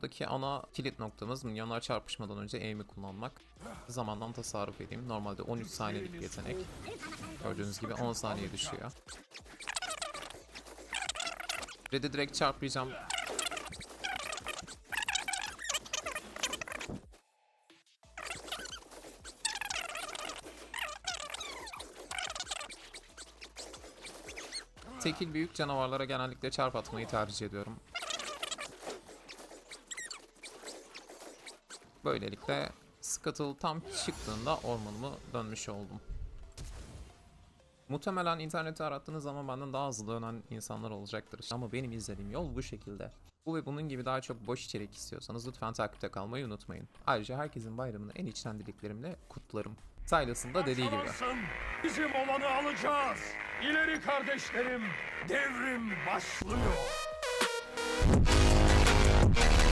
buradaki ana kilit noktamız minyonlar çarpışmadan önce aim'i kullanmak. Zamandan tasarruf edeyim. Normalde 13 saniyelik bir yetenek. Gördüğünüz gibi 10 saniye düşüyor. Red'i direkt çarplayacağım. Tekil büyük canavarlara genellikle çarp atmayı tercih ediyorum. Böylelikle Scuttle tam çıktığında ormanımı dönmüş oldum. Muhtemelen internette arattığınız zaman benden daha hızlı dönen insanlar olacaktır. Ama benim izlediğim yol bu şekilde. Bu ve bunun gibi daha çok boş içerik istiyorsanız lütfen takipte kalmayı unutmayın. Ayrıca herkesin bayramını en içten dileklerimle kutlarım. Silas'ın da dediği gibi. Bizim olanı alacağız. İleri kardeşlerim. Devrim başlıyor.